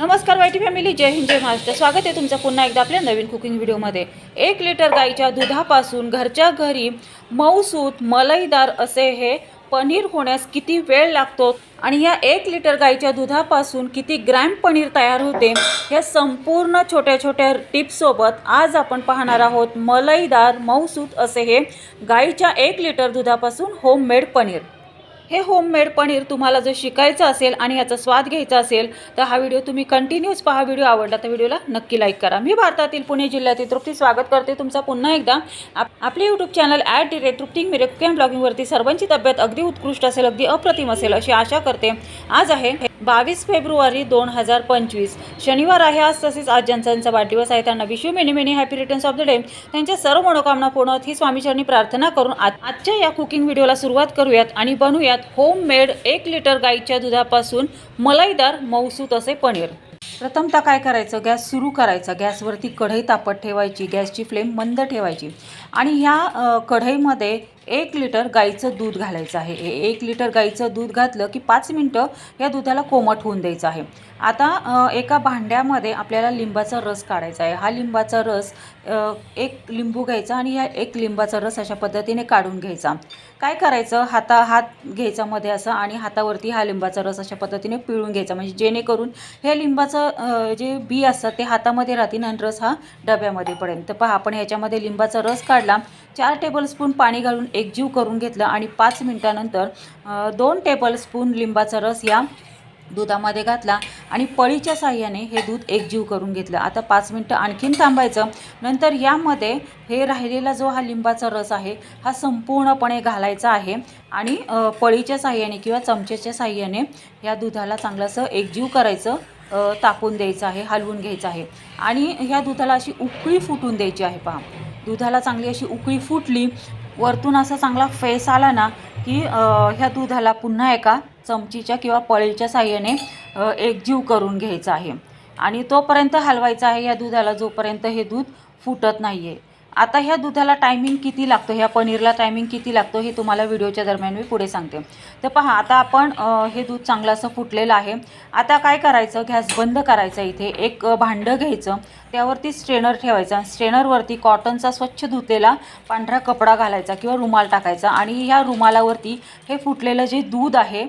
नमस्कार YT family. जय हिंद जय महाराष्ट्र. स्वागत आहे तुमचं पुन्हा एकदा आपल्या नवीन कुकिंग व्हिडिओमध्ये. एक लिटर गाईच्या दुधापासून घरच्या घरी मऊसूत मलईदार असे हे पनीर होण्यास किती वेळ लागतो आणि या एक लिटर गाईच्या दुधापासून किती ग्रॅम पनीर तयार होते या संपूर्ण छोट्या छोट्या टिप्ससोबत आज आपण पाहणार आहोत. मलईदार मऊसूत असे हे गाईच्या एक लिटर दुधापासून होममेड पनीर. हे होममेड पनीर तुम्हाला जर शिकायचं असेल आणि याचा स्वाद घ्यायचा असेल तर हा व्हिडिओ तुम्ही कंटिन्यूच पहा. व्हिडिओ आवडला तर व्हिडिओला नक्की लाईक करा. मी भारतातील पुणे जिल्ह्यातील तृप्ती स्वागत करते तुमचा पुन्हा एकदा. आप आपले YouTube channel at the rate तृप्टिंग मिरे ब्लॉगिंगवरती सर्वांची तब्येत अगदी उत्कृष्ट असेल अगदी अप्रतिम असेल अशी आशा करते. आज आहे बावीस फेब्रुवारी दोन हजार पंचवीस. शनिवार आहे आज तसेच आज ज्यांचा वाढदिवस आहे. त्यांना विश्व many many happy returns of the day. त्यांच्या सर्व मनोकामना पूर्ण ही स्वामीचरणी प्रार्थना करून आजच्या या कुकिंग व्हिडिओला सुरुवात करूयात आणि बनवूयात होममेड एक लिटर गाईच्या दुधापासून मलाईदार मौसूत असे पनीर. प्रथमतः काय करायचं? गॅस सुरू करायचा. गॅसवरती कढई तापत ठेवायची. गॅसची फ्लेम मंद ठेवायची. आणि ह्या कढईमध्ये एक लिटर गाईचं दूध घालायचं आहे. हे एक लिटर गाईचं दूध घातलं की पाच मिनटं या दुधाला कोमट होऊन द्यायचं आहे. आता एका भांड्यामध्ये आपल्याला लिंबाचा रस काढायचा आहे. हा लिंबाचा रस एक लिंबू घ्यायचा आणि या एक लिंबाचा रस अशा पद्धतीने काढून घ्यायचा. काय करायचं? हाता हात घ्यायचा मध्ये असं आणि हातावरती हा लिंबाचा रस अशा पद्धतीने पिळून घ्यायचा. म्हणजे जेणेकरून हे लिंबाचं जे बी असतात ते हातामध्ये राहतील आणि रस हा डब्यामध्ये पडेल. तर पहा आपण ह्याच्यामध्ये लिंबाचा रस काढला. चार टेबलस्पून पाणी घालून एकजीव करून घेतलं आणि पाच मिनटानंतर दोन टेबलस्पून लिंबाचा रस या दुधामध्ये घातला आणि पळीच्या साह्याने हे दूध एकजीव करून घेतलं. आता पाच मिनटं आणखीन थांबायचं. नंतर यामध्ये हे राहिलेला जो हा लिंबाचा रस आहे हा संपूर्णपणे घालायचा आहे आणि पळीच्या साह्याने किंवा चमच्याच्या साह्याने या दुधाला चांगलंसं एकजीव करायचं तापून द्यायचं आहे हलवून घ्यायचं आहे. आणि ह्या दुधाला अशी उकळी फुटून द्यायची आहे पहा. दुधाला चांगली अशी उकळी फुटली वरतून असा चांगला फेस आला ना की ह्या दुधाला पुन्हा एका चमचीच्या किंवा पळीच्या साह्याने एकजीव करून घ्यायचा आहे. आणि तोपर्यंत हलवायचा आहे या दुधाला जोपर्यंत हे दूध फुटत नाही आहे आता ह्या दुधाला टायमिंग किती लागतो? ह्या पनीरला टायमिंग किती लागतो? हे तुम्हाला व्हिडिओच्या दरम्यान मी पुढे सांगते. तर पहा आता आपण हे दूध चांगलं असं फुटलेलं आहे. आता काय करायचं? गॅस बंद करायचा इथे. एक भांडं घ्यायचं. त्यावरती स्ट्रेनर ठेवायचा. स्ट्रेनरवरती कॉटनचा स्वच्छ धुतलेला पांढरा कपडा घालायचा किंवा रुमाल टाकायचा आणि ह्या रुमालावरती हे फुटलेलं जे दूध आहे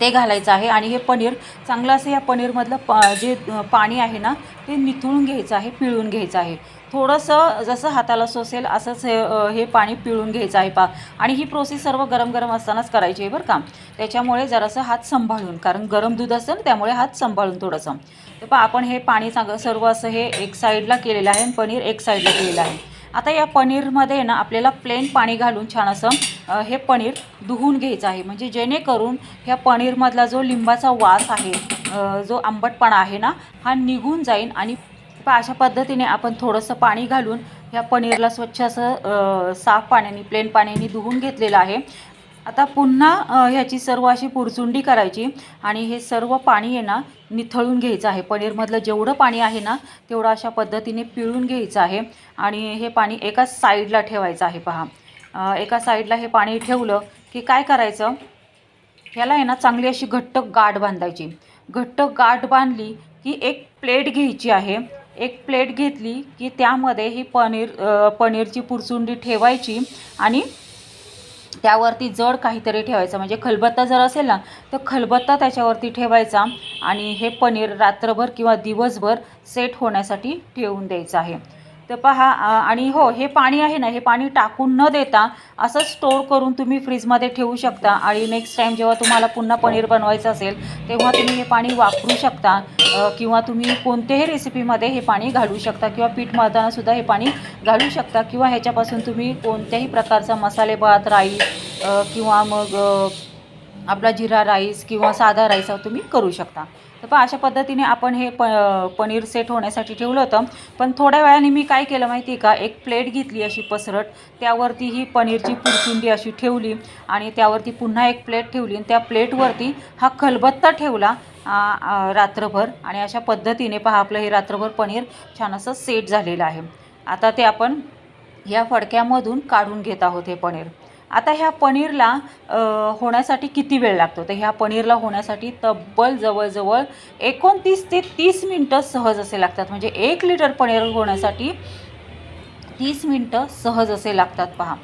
ते घालायचं आहे आणि हे पनीर चांगलं असं या पनीरमधलं प जे पाणी आहे ना ते निथळून घ्यायचं आहे पिळून घ्यायचं आहे. थोडंसं जसं हाताला सोसेल असंच हे हे पाणी पिळून घ्यायचं आहे पा. आणि ही प्रोसेस सर्व गरम गरम असतानाच करायची आहे बरं का. त्याच्यामुळे जरासं हात सांभाळून कारण गरम दूध असतं ना त्यामुळे हात सांभाळून थोडंसं. तर पहा आपण हे पाणी चांगलं सर्व असं हे एक साईडला केलेलं आहे आणि पनीर एक साईडला केलेलं आहे. आता या पनीरमध्ये ना आपल्याला प्लेन पाणी घालून छान असं हे पनीर धुवून घ्यायचं आहे. म्हणजे जेणेकरून ह्या पनीरमधला जो लिंबाचा वास आहे जो आंबटपणा आहे ना हा निघून जाईल आणि पहा अशा पद्धतीने आपण थोडंसं पाणी घालून ह्या पनीरला स्वच्छ असं साफ पाण्याने प्लेन पाण्याने धुवून घेतलेलं आहे. आता पुन्हा ह्याची सर्व अशी पुरचुंडी करायची आणि हे सर्व पाणी आहे ना निथळून घ्यायचं आहे. पनीरमधलं जेवढं पाणी आहे ना तेवढं अशा पद्धतीने पिळून घ्यायचं आहे आणि हे पाणी एका साईडला ठेवायचं आहे पहा. एका साईडला हे पाणी ठेवलं की काय करायचं? ह्याला आहे ना चांगली अशी घट्ट गाठ बांधायची. घट्ट गाठ बांधली की एक प्लेट घ्यायची आहे. एक प्लेट घेतली की त्यामध्ये ही पनीर पनीरची पुरचुंडी ठेवायची आणि त्यावरती जड काहीतरी ठेवायचं. म्हणजे खलबत्ता जर असेल ना तर खलबत्ता त्याच्यावरती ठेवायचा आणि हे पनीर रात्रभर किंवा दिवसभर सेट होण्यासाठी ठेवून द्यायचं आहे. तर पहा आणि हो हे पाणी आहे ना हे पाणी टाकून न देता असं स्टोर करून तुम्ही फ्रीजमध्ये ठेवू शकता. आणि नेक्स्ट टाईम जेव्हा तुम्हाला पुन्हा पनीर बनवायचं असेल तेव्हा तुम्ही हे पाणी वापरू शकता. किंवा तुम्ही कोणत्याही रेसिपीमध्ये हे पाणी घालू शकता किंवा पीठ मळताना सुद्धा हे पाणी घालू शकता किंवा ह्याच्यापासून तुम्ही कोणत्याही प्रकारचा मसाले भात राईस किंवा मग आपला जिरा राईस किंवा साधा राईस तुम्ही करू शकता. तर पहा अशा पद्धतीने आपण हे प पनीर सेट होण्यासाठी ठेवलं होतं. पण थोड्या वेळाने मी काय केलं माहिती आहे का? एक प्लेट घेतली अशी पसरट. त्यावरती ही पनीरची पुरचुंडी अशी ठेवली आणि त्यावरती पुन्हा एक प्लेट ठेवली आणि त्या प्लेटवरती हा खलबत्ता ठेवला. रात्रभर. आणि अशा पद्धतीने पहा आपलं हे रात्रभर पनीर छान असं सेट झालेलं आहे. आता ते आपण या फडक्यामधून काढून घेत आहोत हे पनीर. आता ह्या पनीरला होण्यासाठी किती वेळ लागतो? तर ह्या पनीरला होण्यासाठी तब्बल जवळजवळ एकोणतीस ते तीस मिनटं सहज असे लागतात. म्हणजे एक लिटर पनीर होण्यासाठी तीस मिनटं सहज असे लागतात पहा.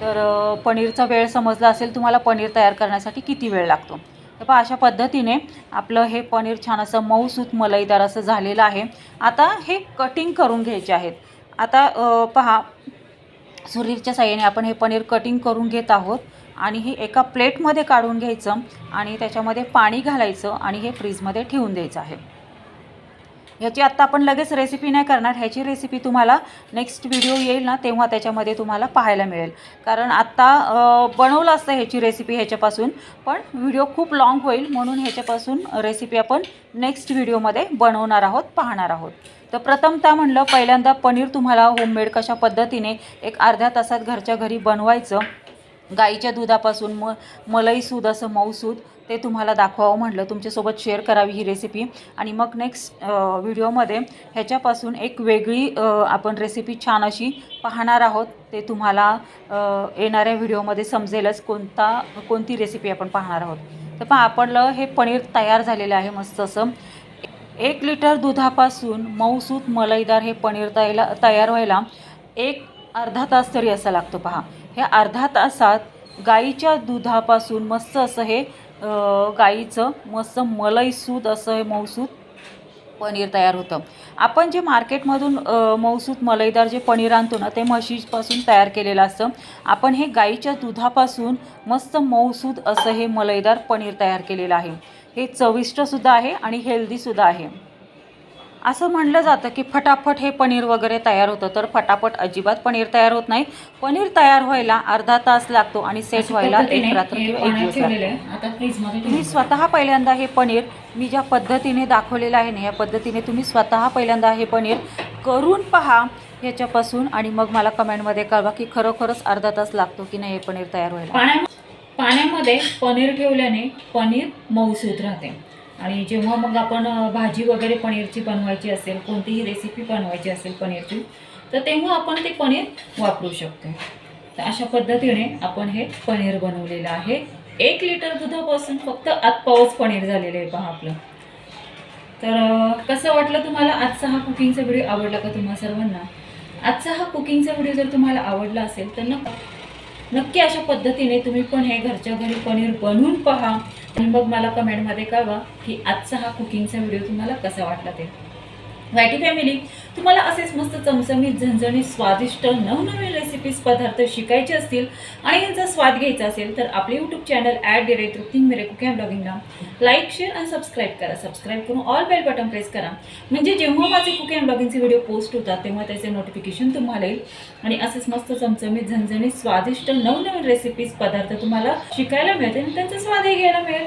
तर पनीरचा वेळ समजला असेल तुम्हाला पनीर तयार करण्यासाठी किती वेळ लागतो? तर पहा अशा पद्धतीने आपलं हे पनीर छान असं मऊसूत मलईदार असं झालेलं आहे. आता हे कटिंग करून घ्यायचे आहेत. आता पहा सुरीरच्या साह्याने आपण हे पनीर कटिंग करून घेत आहोत आणि हे एका प्लेटमध्ये काढून घ्यायचं आणि त्याच्यामध्ये पाणी घालायचं आणि हे फ्रीजमध्ये ठेवून द्यायचं आहे. ह्याची आत्ता आपण लगेच रेसिपी नाही करणार. ह्याची रेसिपी तुम्हाला नेक्स्ट व्हिडिओ येईल ना तेव्हा त्याच्यामध्ये तुम्हाला पाहायला मिळेल. कारण आत्ता बनवलं असतं ह्याची रेसिपी ह्याच्यापासून पण व्हिडिओ खूप लाँग होईल म्हणून ह्याच्यापासून रेसिपी आपण नेक्स्ट व्हिडिओमध्ये बनवणार आहोत पाहणार आहोत. तर प्रथमतः म्हणलं पहिल्यांदा पनीर तुम्हाला होममेड कशा पद्धतीने एक अर्ध्या तासात घरच्या घरी बनवायचं. गाईच्या दुधापासून म मलई सूद असं मऊसूद ते तुम्हाला दाखवावं म्हटलं. तुमच्यासोबत शेअर करावी ही रेसिपी आणि मग नेक्स्ट व्हिडिओमध्ये ह्याच्यापासून एक वेगळी आपण रेसिपी छान अशी पाहणार आहोत. ते तुम्हाला येणाऱ्या व्हिडिओमध्ये समजेलच कोणता कोणती रेसिपी आपण पाहणार आहोत. तर पहा आपणलं हे पनीर तयार झालेलं आहे मस्त असं. एक लिटर दुधापासून मऊसूत मलईदार हे पनीर तयाला तयार व्हायला एक अर्धा तास तरी असा लागतो पहा. ह्या अर्धा तासात गाईच्या दुधापासून मस्त असं हे गाईचं मस्त मलईसूत असं हे मऊसूत पनीर तयार होतं. आपण जे मार्केटमधून अ, मऊसूत मलईदार जे पनीर आणतो ना ते म्हशीपासून तयार केलेलं असतं. आपण हे गाईच्या दुधापासून मस्त मऊसूत असं हे मलईदार पनीर तयार केलेलं आहे. हे चविष्टसुद्धा आहे आणि हेल्दीसुद्धा आहे. असं म्हणलं जातं की फटाफट हे पनीर वगैरे तयार होतं. तर फटाफट अजिबात पनीर तयार होत नाही. पनीर तयार व्हायला अर्धा तास लागतो आणि सेट व्हायला एक रात्र किंवा एक दिवस लागतो. तुम्ही स्वतः पहिल्यांदा हे पनीर मी ज्या पद्धतीने दाखवलेलं आहे ना या पद्धतीने तुम्ही स्वतः पहिल्यांदा हे पनीर करून पहा ह्याच्यापासून आणि मग मला कमेंटमध्ये कळवा की खरोखरच अर्धा तास लागतो की नाही हे पनीर तयार व्हायला. पाण्या पाण्यामध्ये पनीर ठेवल्याने पनीर मऊसूत राहते. आणि जेव्हा मग आपण भाजी वगैरे पनीरची बनवायची असेल कोणतीही रेसिपी बनवायची असेल पनीरची तर तेव्हा आपण ते पनीर वापरू शकतो. तर अशा पद्धतीने आपण हे पनीर बनवलेलं आहे. एक लिटर दुधापासून फक्त आत पाऊस पनीर झालेलं आहे पहा आपलं. तर कसं वाटलं तुम्हाला आजचा हा कुकिंगचा व्हिडिओ आवडला का तुम्हा सर्वांना? आजचा हा कुकिंगचा व्हिडिओ जर तुम्हाला आवडला असेल तर नक्की नक्की अशा पद्धतीने तुम्ही पण हे घरच्या घरी पनीर बनवून पहा. आणि मग मला कमेंटमध्ये कळवा की आजचा हा कुकिंगचा व्हिडिओ तुम्हाला कसा वाटला ते. व्हायटी फॅमिली तुम्हाला असेच मस्त चमचमीत झणझणीत स्वादिष्ट नवनवीन रेसिपीज पदार्थ शिकायचे असतील आणि यांचा स्वाद घ्यायचा असेल तर आपले YouTube channel at the rate रुक्तिंग मेरे कुकिंग ब्लॉगिंगला लाईक शेअर आणि सबस्क्राईब करा. सबस्क्राईब करून ऑल बेल बटन प्रेस करा. म्हणजे जेव्हा माझे कुकिंग ब्लॉगिंगचे व्हिडिओ पोस्ट होतात तेव्हा त्याचे नोटिफिकेशन तुम्हाला येईल. आणि असेच मस्त चमचमीत झणझणीत स्वादिष्ट नवनवीन रेसिपीज पदार्थ तुम्हाला शिकायला मिळतील आणि त्यांचा स्वादही घ्यायला मिळेल.